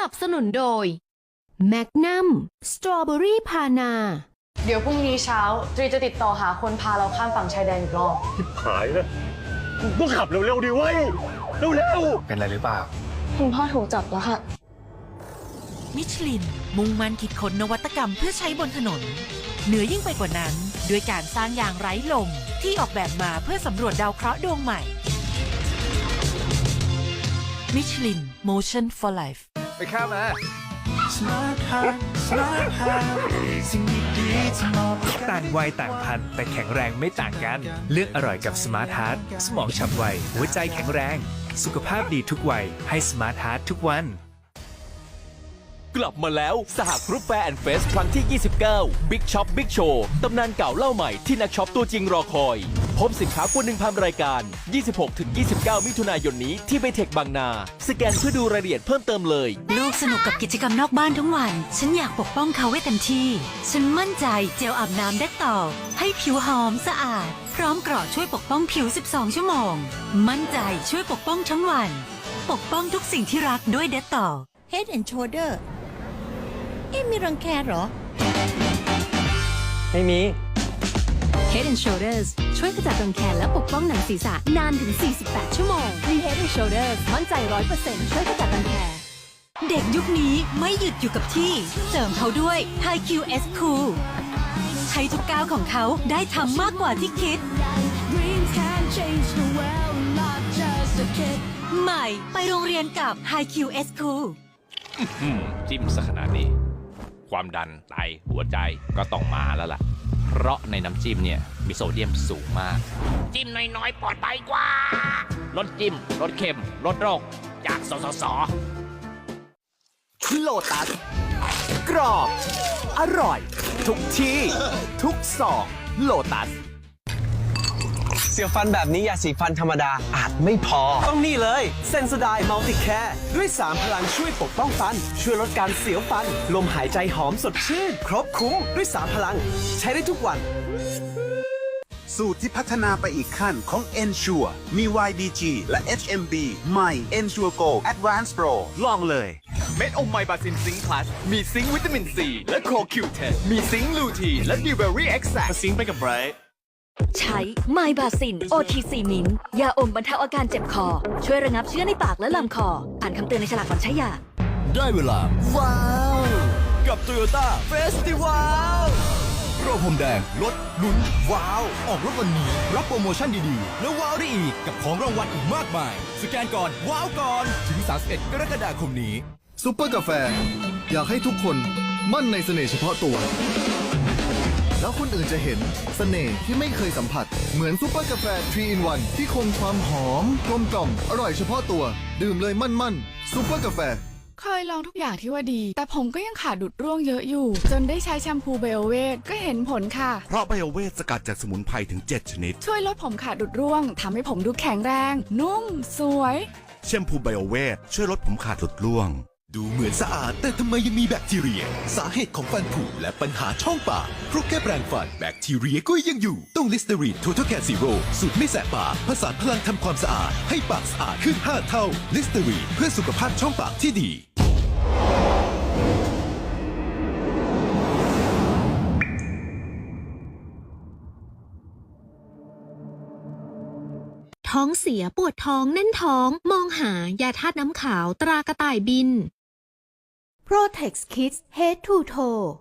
นับสนุนโดยแมกนัมสตรอเบอรี่พานา เดี๋ยวพรุ่งนี้เช้าตรีจะติดต่อหาคนพาเราข้ามฝั่งชายแดนอีกรอบหายแล้วต้องขับเร็วๆดิเว้ยเร็วเป็นอะไรหรือเปล่า คุณพ่อถูกจับแล้วค่ะ มิชลิน มุ่งมั่นคิดค้นนวัตกรรมเพื่อใช้บนถนน เหนือยิ่งไปกว่านั้นด้วยการสร้างยางไร้ลมที่ออกแบบมาเพื่อสำรวจดาวเคราะห์ดวงใหม่มิชลิน Motion for Life ไป ข้ามมาต่างวัยต่างพันธุ์แต่แข็งแรงไม่ต่างกัน เลือกอร่อยกับ Smart Heart สมองฉับไว หัวใจแข็งแรง สุขภาพดีทุกวัยให้ Smart Heart ทุกวัน กลับมาแล้ว สหครุปแฟร์แอนด์เฟสครั้งที่ 29 Big Shop Big Show ตำนานเก่าเล่าใหม่ที่นักช็อปตัวจริงรอคอย พบสินค้ากว่า 1,000 รายการ 26-29 มิถุนายนนี้ที่ไบเทคบางนา สแกนเพื่อดูรายละเอียดเพิ่มเติมเลย ลูกสนุกกับกิจกรรมนอกบ้านทั้งวัน ฉันอยากปกป้องเขาไว้เต็มที่ ฉันมั่นใจเจลอาบน้ำเด็ดต่อ ให้ผิวหอมสะอาด พร้อมเกราะช่วยปกป้องผิว 12 ชั่วโมง มั่นใจช่วยปกป้องทั้งวัน ปกป้องทุกสิ่งที่รักด้วยเด็ดต่อ Head and Shoulder เอ๊ะมีรังแคเหรอ ไม่มี Head and Shoulders ช่วยขจัดรังแคและปกป้องหนังศีรษะนานถึง 48 ชั่วโมงมี Head and Shoulders มั่นใจ 100%ช่วยขจัดรังแค เด็กยุคนี้ไม่หยุดอยู่กับที่ เสริมเขาด้วย High QS Cool ให้ทุกก้าวของเขาได้ทำมากกว่าที่คิด ใหม่ไปโรงเรียนกับ High QS Cool อืมจิ้มซะขนาดนี้ ความดันไตหัวใจก็ต้องมาแล้วล่ะ เพราะในน้ำจิ้มเนี่ยมีโซเดียมสูงมาก จิ้มน้อยๆปลอดภัยกว่าลดจิ้มลดเค็มลดโรคจากสสสโลตัสกรอบ อร่อย ทุกที่ ทุกซองโลตัส เสียวฟันแบบนี้ยาสีฟันธรรมดาอาจไม่พอ ต้องนี่เลยเซน o ไดมัลติแคร์ด้วย 3 พลังช่วยปกป้องฟัน ช่วยลดการเสียวฟัน ลมหายใจหอมสดชื่น ครบคุ้มด้วย 3 พลัง ใช้ได้ทุกวัน สูตรที่พัฒนาไปอีกขั้นของ Ensure มี YBG และ HMB ใหม่ Ensure Go Advanced Pro ลองเลย เม็ดอมไมบาซินซิงค์พลัสมีซิงค์วิตามินซีและโคคิวเทนมีซิงค์ลูทีนและดิวเบอรี่เอ็กซ์แซซิงค์ไปกับไบรท์ ใช้ไมบาซิน OTC มินยาอมบรรเทาอาการเจ็บคอ ช่วยระงับเชื้อในปากและลำคอ อ่านคำเตือนในฉลากก่อนใช้ยา ได้เวลา ว้าว กับ Toyota Festival โรคผมแดงลดลุ้น ว้าว ออกรถวันนี้ รับโปรโมชั่นดีๆ แล้วว้าวได้อีก กับของรางวัลอีกมากมาย สแกนก่อน ว้าวก่อน ถึง 31 กรกฎาคมนี้ซุปเปอร์กาแฟ อยากให้ทุกคนมั่นในเสน่ห์เฉพาะตัว แล้วคนอื่นจะเห็นเสน่ห์ที่ไม่เคยสัมผัส เหมือนซุปเปอร์กาแฟ3 in 1ที่คงความหอมกลมกล่อมอร่อยเฉพาะตัว ดื่มเลยมั่นมั่นๆซุปเปอร์กาแฟเคยลองทุกอย่างที่ว่าดี แต่ผมก็ยังขาดดุดร่วงเยอะอยู่ จนได้ใช้แชมพูเบลเวทก็เห็นผลค่ะ เพราะไบโอเวทสกัดจากสมุนไพรถึง 7 ชนิด ช่วยลดผมขาดดุดร่วงทำให้ผมดูแข็งแรง นุ่ม สวย แชมพูไบโอเวทช่วยลดผมขาดหลุดร่วง ดูเหมือนสะอาด แต่ทำไมยังมีแบคทีเรีย สาเหตุของฟันผุและปัญหาช่องปากเพราะแค่แปรงฟันแบคทีเรียก็ยังอยู่ ต้องลิสเตอรีนทูท a แคซีโร่สูตรไม่แสบปากผสานพลังทำความสะอาด ให้ปากสะอาดขึ้น 5 เท่าลิสเตอรีนเพื่อสุขภาพช่องปากที่ดีท้องเสียปวดท้องแน่นท้อง มองหายาธาตุน้ำขาวตรากระต่ายบิน Protex Kids Head to Toe